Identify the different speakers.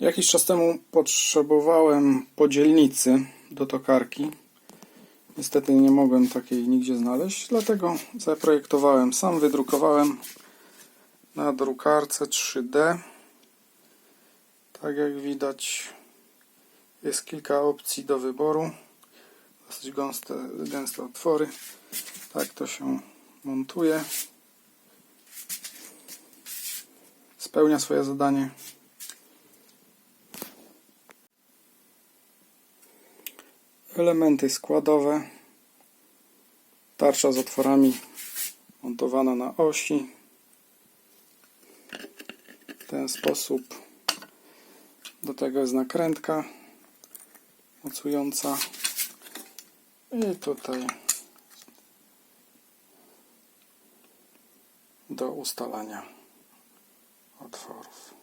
Speaker 1: Jakiś czas temu potrzebowałem podzielnicy do tokarki. Niestety nie mogłem takiej nigdzie znaleźć, dlatego zaprojektowałem sam, wydrukowałem na drukarce 3D. Tak jak widać, jest kilka opcji do wyboru. Dosyć gęste, gęste otwory. Tak to się montuje. Spełnia swoje zadanie. Elementy składowe. Tarcza z otworami montowana na osi. W ten sposób. Do tego jest nakrętka mocująca. I tutaj do ustalania otworów.